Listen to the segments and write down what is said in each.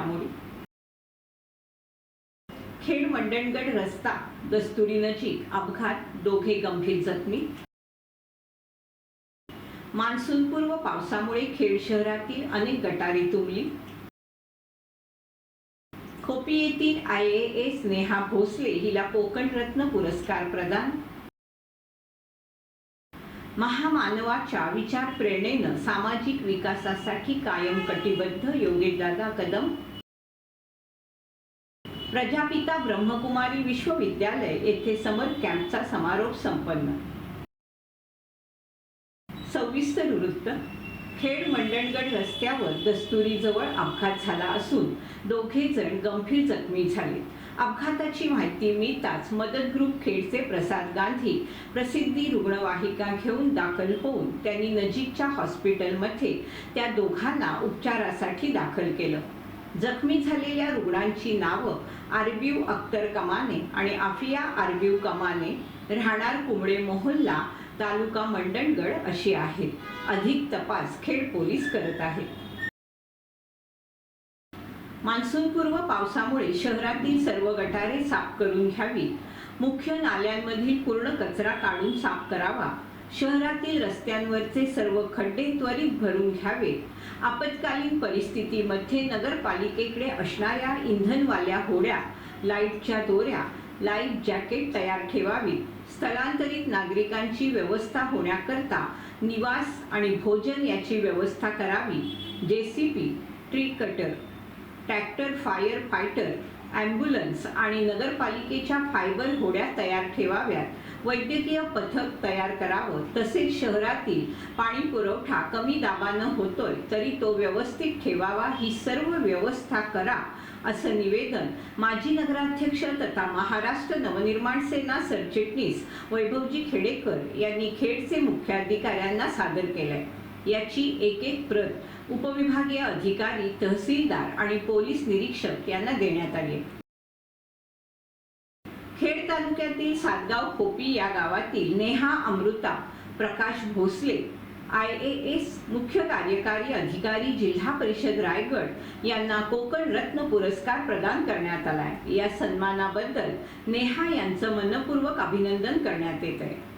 आजच्या घडामोडी खेड मंडणगड रस्ता दस्तुरी नजीक अपघात दोघे गंभीर जखमी. मान्सूनपूर्व पावसामुळे खेड शहरातील अनेक गटारी तुंबली. खोपी येथील I A S Neha Bhosale हिला कोकण रत्न पुरस्कार प्रदान. महामानवाच्या विचार प्रेरणेनं सामाजिक विकासासाठी कायम कटिबद्ध योगेशदादा कदम. प्रजापिता ब्रह्मकुमारी विश्वविद्यालय येथे समर कॅम्पचा समारोप संपन्न. सविस्तर वृत्त. खेड मंडणगड रस्त्यावर दस्तुरीजवळ अपघात झाला असून दोघे जण गंभीर जखमी झाले. अपघाताची माहिती मिळताच मदत ग्रुप खेडचे प्रसाद गांधी प्रसिद्धी रुग्णवाहिका घेऊन दाखल होऊन त्यांनी नजीकच्या हॉस्पिटलमध्ये त्या दोघांना उपचारासाठी दाखल केलं. जखमी झालेल्या रुग्णांची नावं आरबीव अख्तर कमाने आणि आफिया आरबीव कमाने राहणार कुंबळे मोहल्ला तालुका मंडणगड अशी आहेत. अधिक तपास खेड पोलीस करत आहेत. मान्सूनपूर्व पावसामुळे शहरातील सर्व गटारे साफ करून घ्यावी मुख्य नाल्यांमधील पूर्ण कचरा काढून साफ करावा. शहरातील रस्त्यांवरचे सर्व खड्डे त्वरित भरून घ्यावे. आपत्कालीन परिस्थितीमध्ये नगरपालिकेकडे असणाऱ्या इंधनवाल्या होड्या लाईटच्या दोऱ्या लाईफ जॅकेट तयार ठेवावीत स्थलांतरित नागरिकांची व्यवस्था होण्याकरता निवास आणि भोजन याची व्यवस्था करावी. J C B tree cutter tractor fire fighter ambulance आणि नगरपालिकेच्या फायबर होड्या तयार ठेवाव्यात. वैद्यकीय पथक तयार करावं तसेच शहरातील पाणी पुरवठा कमी दाबानं होतोय तरी तो व्यवस्थित ठेवावा ही सर्व व्यवस्था करा असं निवेदन माजी नगराध्यक्ष तथा महाराष्ट्र नवनिर्माण सेना सरचिटणीस वैभवजी खेडेकर यांनी खेडचे मुख्याधिकाऱ्यांना सादर केलंय याची एक एक प्रत उपविभागीय अधिकारी तहसीलदार आणि पोलीस निरीक्षक यांना देण्यात आली आहे. खेड तालुक्यातील सातगाव खोपी या गावातील Neha Amruta Prakash Bhosale I A S मुख्य कार्यकारी अधिकारी जिल्हा परिषद रायगड यांना कोकण रत्न पुरस्कार प्रदान करण्यात आला आहे या सन्मानाबद्दल नेहा यांचं मनपूर्वक अभिनंदन करण्यात येत आहे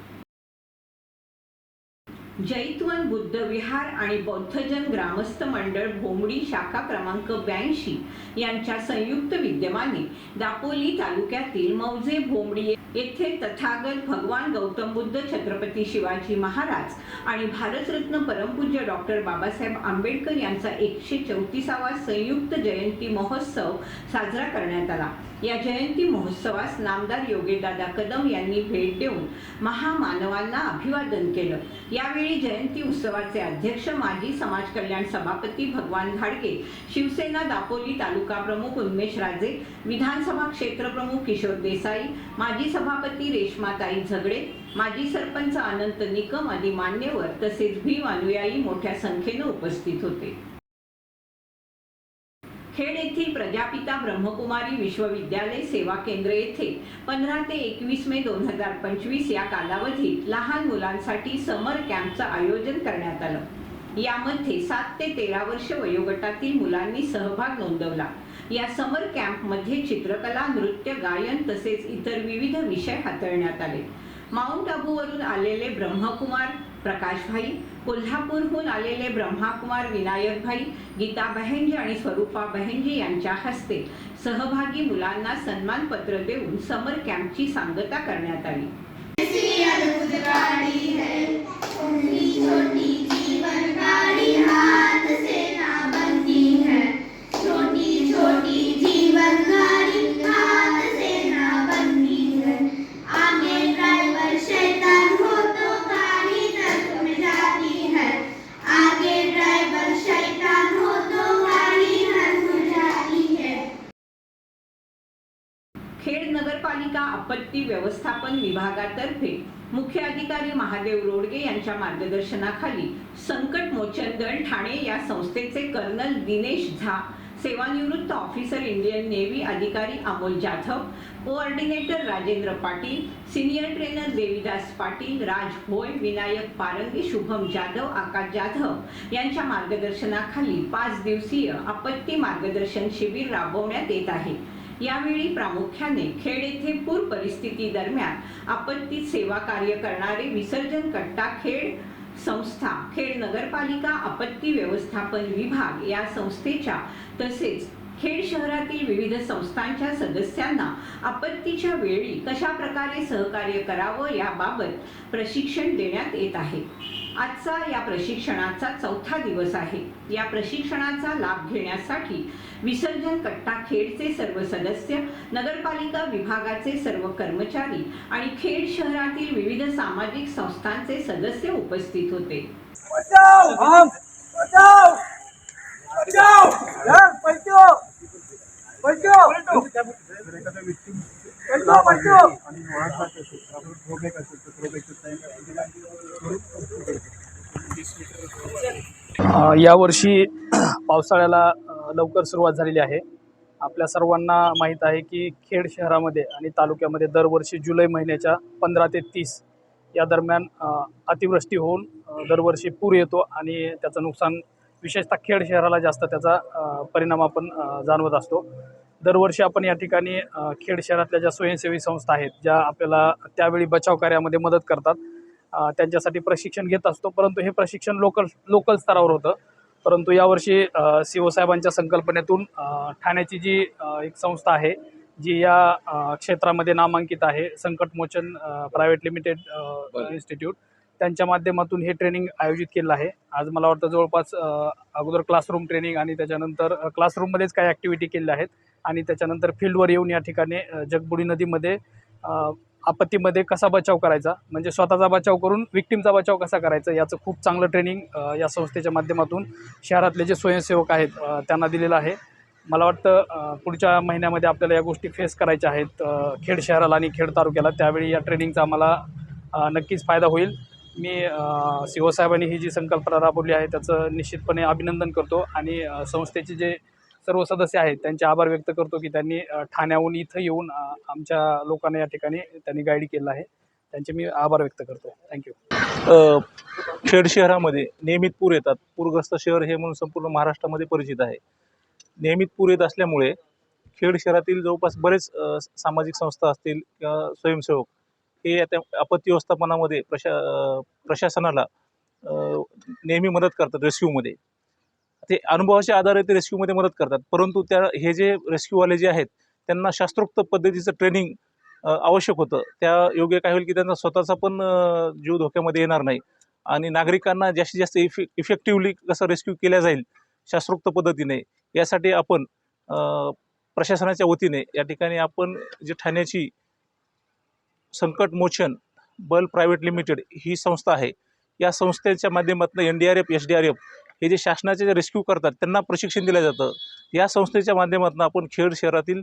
जैतवन बुद्ध विहार आणि बौद्धजन ग्रामस्थ मंडळ भोमडी शाखा क्रमांक ब्याऐंशी यांच्या संयुक्त विद्यमाने दापोली तालुक्यातील मौजे भोमडी येथे तथागत भगवान गौतम बुद्ध छत्रपती शिवाजी महाराज आणि भारतरत्न परमपूज्य डॉक्टर बाबासाहेब आंबेडकर यांचा एकशे चौतीसावा संयुक्त जयंती महोत्सव साजरा करण्यात आला. या जयंती महोत्सवास नामदार योगेदादा कदम यांनी भेट देऊन महामानवांना अभिवादन केलं. यावेळी जयंती उत्सवाचे अध्यक्ष माजी समाज कल्याण सभापती भगवान घाडके शिवसेना दापोली तालुका प्रमुख उन्मेश राजे विधानसभा क्षेत्र प्रमुख किशोर देसाई माजी सभापती रेश्माताई झगडे माजी सरपंच अनंत निकम आदी मान्यवर तसेच भीम अनुयायी मोठ्या संख्येने उपस्थित होते. खेड येथील प्रजापिता ब्रह्मकुमारी विश्वविद्यालय सेवा केंद्र येथे पंधरा ते एकवीस मे दोन हजार पंचवीस या कालावधीत लहान मुलांसाठी समर कॅम्पचं आयोजन करण्यात आलं. यामध्ये सात ते तेरा वर्ष वयोगटातील मुलांनी सहभाग नोंदवला. या समर कॅम्पमध्ये चित्रकला नृत्य गायन तसेच इतर विविध विषय हाताळण्यात आले. माउंट आबूवरून आलेले ब्रह्मकुमार प्रकाशभाई कोल्हापूरहून आलेले ब्रह्माकुमार विनायकभाई गीता बहेंजी आणि स्वरूपा बहेंजी यांच्या हस्ते सहभागी मुलांना सन्मानपत्र देऊन समर कॅम्पची सांगता करण्यात आली. खेड नगरपालिका आपत्ती व्यवस्थापन विभागातर्फे मुख्य अधिकारी महादेव रोडगे यांच्या मार्गदर्शनाखाली संकट मोचन दल ठाणे या संस्थेचे कर्नल दिनेश झा सेवानिवृत्त ऑफिसर इंडियन नेव्ही अधिकारी Amol Jadhav coordinator Rajendra Patil senior trainer Devidas Patil Raj होय विनायक पारंगी शुभम जाधव आकाश जाधव यांच्या मार्गदर्शनाखाली पाच दिवसीय आपत्ती मार्गदर्शन शिबिर राबवण्यात येत आहे. यावेळी प्रामुख्याने खेड येथे पूर परिस्थिती दरम्यान आपत्ती सेवा कार्य करणारे विसर्जन कट्टा खेड संस्था खेड नगरपालिका आपत्ती व्यवस्थापन विभाग या संस्थेच्या तसेच खेड शहरातील विविध संस्थांच्या सदस्यांना आपत्तीच्या वेळी कशा प्रकारे सहकार्य करावं याबाबत प्रशिक्षण देण्यात येत आहे आजचा या प्रशिक्षणाचा चौथा दिवस आहे या प्रशिक्षणाचा लाभ घेण्यासाठी विसर्जन कट्टा खेडचे सर्व सदस्य नगरपालिका विभागाचे सर्व कर्मचारी आणि खेड शहरातील विविध सामाजिक संस्थांचे सदस्य उपस्थित होते बचाओ बचाओ बचाओ यावर्षी पावसाळ्याला लवकर सुरुवात झालेली आहे. आपल्या सर्वांना माहीत आहे की खेड शहरामध्ये आणि तालुक्यामध्ये दरवर्षी जुलै महिन्याच्या पंधरा ते तीस या दरम्यान अतिवृष्टी होऊन दरवर्षी पूर येतो आणि त्याचं नुकसान विशेषतः खेड शहराला जास्त त्याचा परिणाम आपण जाणवत असतो. दरवर्षी आपण या ठिकाणी खेड शहरातल्या ज्या स्वयंसेवी संस्था आहेत ज्या आपल्याला त्यावेळी बचाव कार्यामध्ये मदत करतात त्यांच्यासाठी प्रशिक्षण घेत असतो. परंतु हे प्रशिक्षण लोकल लोकल स्तरावर होतं. परंतु यावर्षी सी ओ साहेबांच्या संकल्पनेतून ठाण्याची जी एक संस्था आहे जी या क्षेत्रामध्ये नामांकित आहे संकटमोचन प्रायव्हेट लिमिटेड इन्स्टिट्यूट त्यांच्या माध्यमातून हे ट्रेनिंग आयोजित केलं आहे. आज मला वाटतं जवळपास अगोदर क्लासरूम ट्रेनिंग आणि त्याच्यानंतर क्लासरूममध्येच काही ॲक्टिव्हिटी केल्या आहेत. आणि त्याच्यानंतर फील्डवर येऊन या ठिकाणी जगबुडी नदीमध्ये आपत्तीमध्ये कसा बचाव करायचा? म्हणजे स्वतःचा बचाव करून विक्टीमचा बचाव कसा करायचा? याचं खूप चांगलं ट्रेनिंग या संस्थेच्या माध्यमातून शहरातले जे स्वयंसेवक आहेत त्यांना दिलेलं आहे. मला वाटतं पुढच्या महिन्यामध्ये आपल्याला या गोष्टी फेस करायच्या आहेत खेड शहराला आणि खेड तालुक्याला. त्यावेळी या ट्रेनिंगचा आम्हाला नक्कीच फायदा होईल. मी सी ओ साहेबांनी ही जी संकल्पना राबवली आहे त्याचं निश्चितपणे अभिनंदन करतो आणि संस्थेचे जे सर्व सदस्य आहेत त्यांचे आभार व्यक्त करतो की त्यांनी ठाण्याहून इथं येऊन आमच्या लोकांना या ठिकाणी त्यांनी गाईड केलं आहे. त्यांचे मी आभार व्यक्त करतो. थँक्यू खेड शहरामध्ये नियमित पूर येतात. पूरग्रस्त शहर हे म्हणून संपूर्ण महाराष्ट्रामध्ये परिचित आहे. नियमित पूर येत असल्यामुळे खेड शहरातील जवळपास बरेच सामाजिक संस्था असतील किंवा स्वयंसेवक हे आता आपत्ती व्यवस्थापनामध्ये प्रशा प्रशासनाला नेहमी मदत करतात रेस्क्यूमध्ये. ते अनुभवाच्या आधारे ते रेस्क्यूमध्ये मदत करतात. परंतु त्या हे जे रेस्क्यूवाले जे आहेत त्यांना शास्त्रोक्त पद्धतीचं ट्रेनिंग आवश्यक होतं. त्या योग्य काय होईल की त्यांचा स्वतःचा पण जीव धोक्यामध्ये येणार नाही. आणि नागरिकांना जास्तीत जास्त इफे इफेक्टिव्हली कसं रेस्क्यू केल्या जाईल शास्त्रोक्त पद्धतीने यासाठी आपण प्रशासनाच्या वतीने या ठिकाणी आपण जे ठाण्याची संकट मोचन बल प्रायव्हेट लिमिटेड ही संस्था आहे. या संस्थेच्या माध्यमातून N D R F S D R F हे जे शासनाचे जे रेस्क्यू करतात त्यांना प्रशिक्षण दिलं जातं. या संस्थेच्या माध्यमातून आपण खेड शहरातील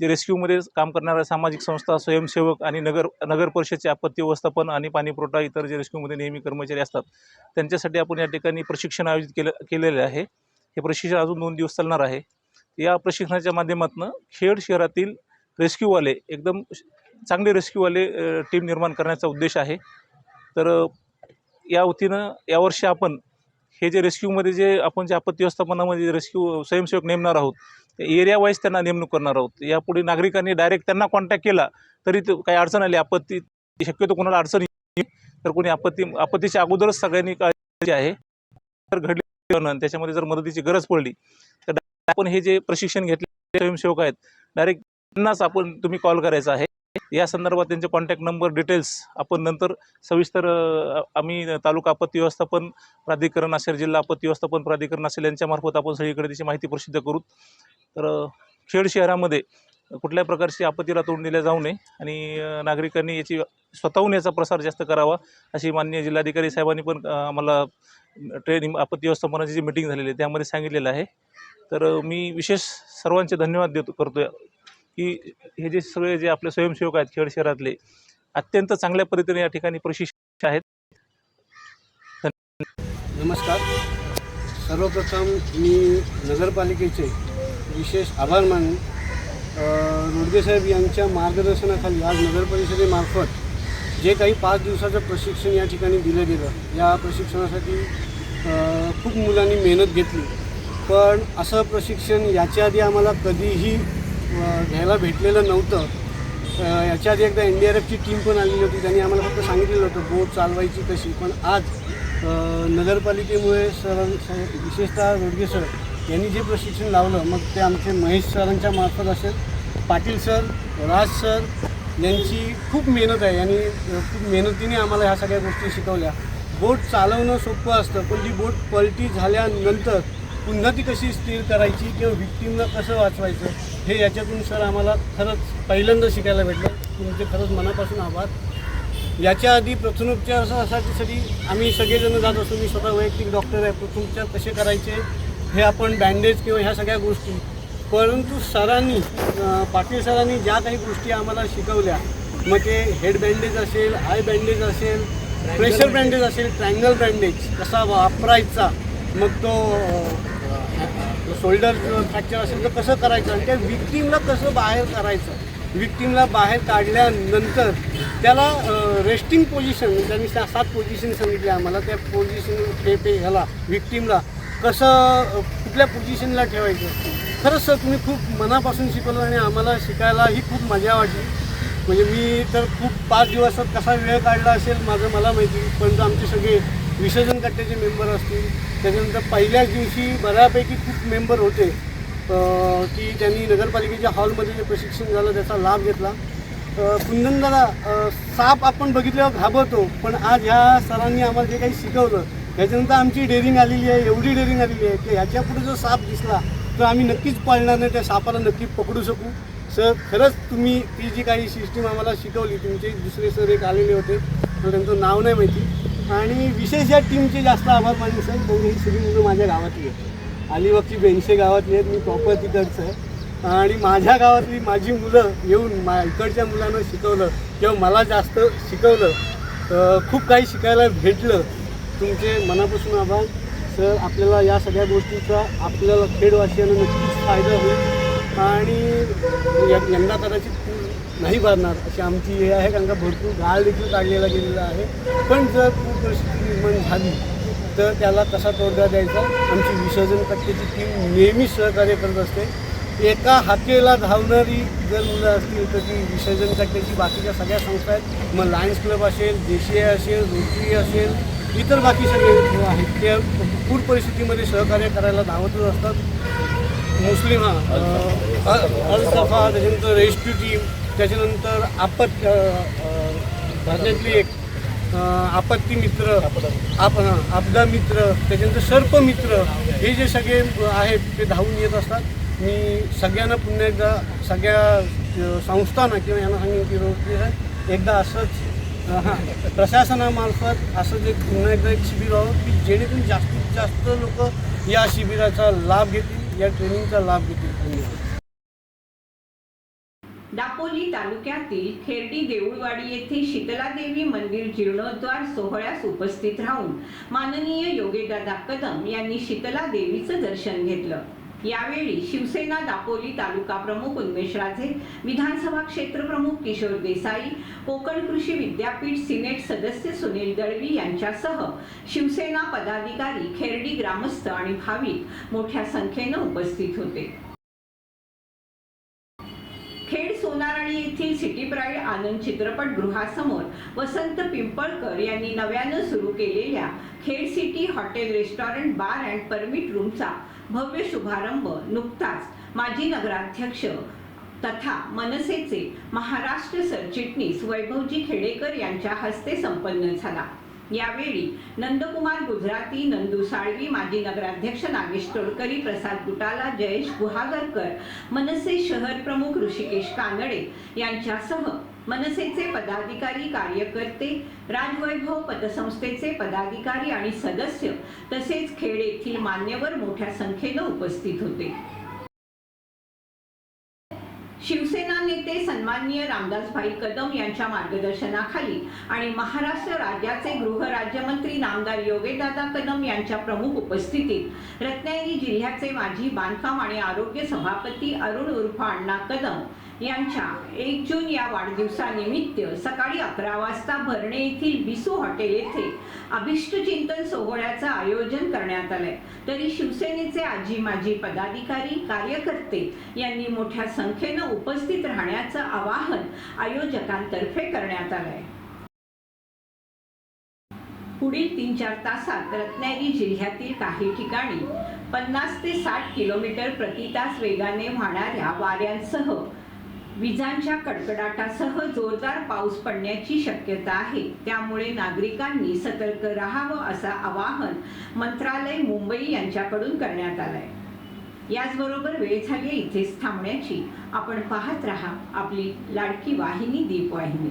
जे रेस्क्यूमध्ये काम करणाऱ्या सामाजिक संस्था स्वयंसेवक आणि नगर नगर परिषदचे आपत्ती व्यवस्थापन आणि पाणीपुरवठा इतर जे रेस्क्यूमध्ये नेहमी कर्मचारी असतात त्यांच्यासाठी आपण या ठिकाणी प्रशिक्षण आयोजित केलं केलेले आहे. हे प्रशिक्षण अजून दोन दिवस चालणार आहे. या प्रशिक्षणाच्या माध्यमातून खेड शहरातील रेस्क्यूवाले एकदम चांगले रेस्क्यूवाले टीम निर्माण करण्याचा उद्देश आहे. तर या वतीनं यावर्षी आपण हे जे रेस्क्यूमध्ये जे आपण जे आपत्ती व्यवस्थापनामध्ये रेस्क्यू स्वयंसेवक नेमणार आहोत एरिया वाईज त्यांना नेमणूक करणार आहोत. यापुढे नागरिकांनी डायरेक्ट त्यांना कॉन्टॅक्ट केला तरी तो काही अडचण आली आपत्ती शक्यतो कोणाला अडचण तर कोणी आपत्ती आपत्तीच्या अगोदरच सगळ्यांनी काळजी आहे. तर घडली आणि त्याच्यामध्ये जर मदतीची गरज पडली तर आपण हे जे प्रशिक्षण घेतले स्वयंसेवक आहेत डायरेक्ट त्यांनाच आपण तुम्ही कॉल करायचा आहे. या संदर्भात त्यांचे कॉन्टॅक्ट नंबर डिटेल्स आपण नंतर सविस्तर आम्ही तालुका आपत्ती व्यवस्थापन प्राधिकरण असेल जिल्हा आपत्ती व्यवस्थापन प्राधिकरण असेल यांच्यामार्फत आपण सगळीकडे त्याची माहिती प्रसिद्ध करू. तर खेड शहरामध्ये कुठल्याही प्रकारची आपत्तीला तोंड दिल्या जाऊ नये आणि नागरिकांनी याची स्वतःहून याचा प्रसार जास्त करावा अशी माननीय जिल्हाधिकारी साहेबांनी पण आम्हाला ट्रेनिंग आपत्ती व्यवस्थापनाची जी मिटिंग झालेली आहे त्यामध्ये सांगितलेलं आहे. तर मी विशेष सर्वांचे धन्यवाद देतो करतो की हे जे सगळे जे आपले स्वयंसेवक आहेत खेड शहरातले अत्यंत चांगल्या पद्धतीने या ठिकाणी प्रशिक्षित आहेत. नमस्कार. सर्वप्रथम मी नगरपालिकेचे विशेष आभार मानून रोडगेसाहेब यांच्या मार्गदर्शनाखाली आज नगर परिषदेमार्फत जे काही पाच दिवसाचं प्रशिक्षण या ठिकाणी दिलं गेलं या प्रशिक्षणासाठी खूप मुलांनी मेहनत घेतली. पण असं प्रशिक्षण याच्या आधी आम्हाला कधीही घ्यायला भेटलेलं नव्हतं. याच्या आधी एकदा एन डी आर एफची टीम पण आलेली होती. त्यांनी आम्हाला फक्त सांगितलेलं होतं बोट चालवायची कशी? पण आज नगरपालिकेमुळे सर विशेषतः रोडगे सर यांनी जे प्रशिक्षण लावलं मग ते आमचे महेश सरांच्या मार्फत असेल पाटील सर राज सर यांची खूप मेहनत आहे. आणि खूप मेहनतीने आम्हाला ह्या सगळ्या गोष्टी शिकवल्या. बोट चालवणं सोपं असतं पण ती बोट पलटी झाल्यानंतर पुन्हा ती कशी स्थिर करायची किंवा व्हिक्टीमला कसं वाचवायचं हे याच्यातून सर आम्हाला खरंच पहिल्यांदा शिकायला भेटलं. तुमचे खरंच मनापासून आभार. याच्या आधी प्रथमोपचारसाठी आम्ही सगळेजण जात असतो. मी स्वतः वैयक्तिक डॉक्टर आहे. प्रथमोपचार कसे करायचे हे आपण बँडेज किंवा ह्या सगळ्या गोष्टी. परंतु सरांनी पाटील सरांनी ज्या काही गोष्टी आम्हाला शिकवल्या मग ते हेड बँडेज असेल आय बँडेज असेल प्रेशर बँडेज असेल ट्रँगल बँडेज कसा वापरायचा मग तो शोल्डर फ्रॅक्चर असेल तर कसं करायचं? आणि त्या विक्टीमला कसं बाहेर करायचं? विक्टीमला बाहेर काढल्यानंतर त्याला रेस्टिंग म्हणजे पोझिशन त्यांनी त्या सात पोझिशन सांगितले आम्हाला. त्या पोझिशन पे पे ह्याला विक्टीमला कसं कुठल्या पोझिशनला ठेवायचं? खरंच सर तुम्ही खूप मनापासून शिकवलं आणि आम्हाला शिकायलाही खूप मजा वाटली. म्हणजे मी तर खूप पाच दिवसात कसा वेळ काढला असेल माझं मला माहिती पण आमचे सगळे विसर्जन कट्ट्याचे मेंबर असतील. त्याच्यानंतर पहिल्याच दिवशी बऱ्यापैकी खूप मेंबर होते. की त्यांनी नगरपालिकेच्या हॉलमध्ये जे प्रशिक्षण झालं त्याचा लाभ घेतला. कुंदन कुंदनदादा साप आपण बघितल्यावर घाबरतो पण आज ह्या सरांनी आम्हाला जे काही शिकवलं त्याच्यानंतर आमची डेअरिंग आलेली आहे एवढी डेअरिंग आलेली आहे की ह्याच्या पुढे जर साप दिसला तर आम्ही नक्कीच पाळणार नाही त्या सापाला नक्की पकडू शकू. सर खरंच तुम्ही ती जी काही सिस्टीम आम्हाला शिकवली तुमचे दुसरे सर एक आलेले होते तर त्यांचं नाव नाही माहिती. आणि विशेष या टीमचे जास्त आभार मानले सर. कारण ही सगळी मुलं माझ्या गावातली आहेत अलिबागची बेनशे गावातली आहेत मी प्रॉपर तिकडचं आहे. आणि माझ्या गावातली माझी मुलं येऊन मा इकडच्या मुलांना शिकवलं किंवा मला जास्त शिकवलं खूप काही शिकायला भेटलं. तुमचे मनापासून आभार. सर आपल्याला या सगळ्या गोष्टीचा आपल्याला खेडवासियांना नक्कीच फायदा होईल. आणि यंदा कदाचित पूर नाही भरणार अशी आमची हे आहे कारण का भरपूर गाळ देखील काढलेला गेलेला आहे पण जर पूर परिस्थिती निर्माण झाली तर त्याला कसा तोडगा द्यायचा आमची विसर्जन कट्ट्याची टीम नेहमी सहकार्य करत असते एका हाकेला धावणारी जर मुलं असतील तर ती विसर्जन कट्ट्याची बाकीच्या सगळ्या संस्था आहेत मग लायन्स क्लब असेल देशीय असेल रोटरी असेल इतर बाकी सगळे आहेत ते पूर परिस्थितीमध्ये सहकार्य करायला धावतच असतात मुस्लिम हा अल सफा त्याच्यानंतर रेस्क्यू टीम त्याच्यानंतर आपत राज्यातली एक आपत्ती मित्र आप आपदा मित्र त्याच्यानंतर सर्प मित्र हे जे सगळे आहेत ते धावून येत असतात. मी सगळ्यांना पुन्हा एकदा सगळ्या संस्थांना किंवा यांना सांगेन की एकदा असंच हां प्रशासनामार्फत असंच जे पुन्हा एकदा एक शिबिर व्हावं की जेणेकरून जास्तीत जास्त लोक या शिबिराचा लाभ घेतील या ट्रेनिंगचा लाभ घेतील. दापोली तालुक्यातील खेर्डी देऊळवाडी येथे शीतलादेवी मंदिर जीर्णोद्धार सोहळ्यास उपस्थित राहून माननीय योगेदादा कदम यांनी शीतला देवीचं दर्शन घेतलं. यावेळी शिवसेना दापोली तालुका प्रमुख उन्मेश राजे विधानसभा क्षेत्र प्रमुख किशोर देसाई कोकण कृषी विद्यापीठ सिनेट सदस्य सुनील दळवी यांच्यासह शिवसेना पदाधिकारी खेर्डी ग्रामस्थ आणि भाविक मोठ्या संख्येनं उपस्थित होते. आनंद चित्रपटगृहासमोर वसंत पिंपळकर यांनी नव्यानं सुरू केलेल्या Khed city hotel restaurant bar and permit रूमचा भव्य शुभारंभ नुकताच माजी नगराध्यक्ष तथा मनसेचे महाराष्ट्र सरचिटणीस वैभवजी खेडेकर यांच्या हस्ते संपन्न झाला. यावेळी नंदकुमार गुजराती नंदू साळवी माजी नगराध्यक्ष नागेश तोडकरी प्रसाद गुटाला जयेश गुहागरकर मनसे शहर प्रमुख ऋषिकेश कानडे यांच्यासह मनसेचे पदाधिकारी कार्यकर्ते राजवैभव पतसंस्थेचे पदाधिकारी आणि सदस्य तसेच खेड येथील मान्यवर मोठ्या संख्येनं उपस्थित होते. शिवसेना नेते सन्माननीय रामदासभाई कदम यांच्या मार्गदर्शनाखाली आणि महाराष्ट्र राज्याचे गृहराज्यमंत्री नामदार योगेदादा कदम यांच्या प्रमुख उपस्थितीत रत्नागिरी जिल्ह्याचे माजी बांधकाम आणि आरोग्य सभापती अरुण उर्फ अण्णा कदम यांच्या एक जून या वाढदिवसानिमित्त सकाळी अकरा वाजता भरणे येथील बिसू हॉटेल येथे अभिष्ट चिंतन सोहळ्याचं आयोजन करण्यात आलंय. तरी शिवसेनेचे आजी माजी पदाधिकारी कार्यकर्ते यांनी मोठ्या संख्येनं उपस्थित राहण्याचं आवाहन आयोजकांतर्फे करण्यात आलंय. पुढील तीन चार तासात रत्नागिरी जिल्ह्यातील काही ठिकाणी पन्नास ते साठ किलोमीटर प्रति तास वेगाने वाहणाऱ्या वाऱ्यांसह विजांच्या कडकडाटासह जोरदार पाऊस पडण्याची शक्यता आहे. त्यामुळे नागरिकांनी सतर्क राहावं असं आवाहन मंत्रालय मुंबई यांच्याकडून करण्यात आलंय. याचबरोबर वेळ झाली इथेच थांबण्याची. आपण पाहत राहा आपली लाडकी वाहिनी दीपवाहिनी.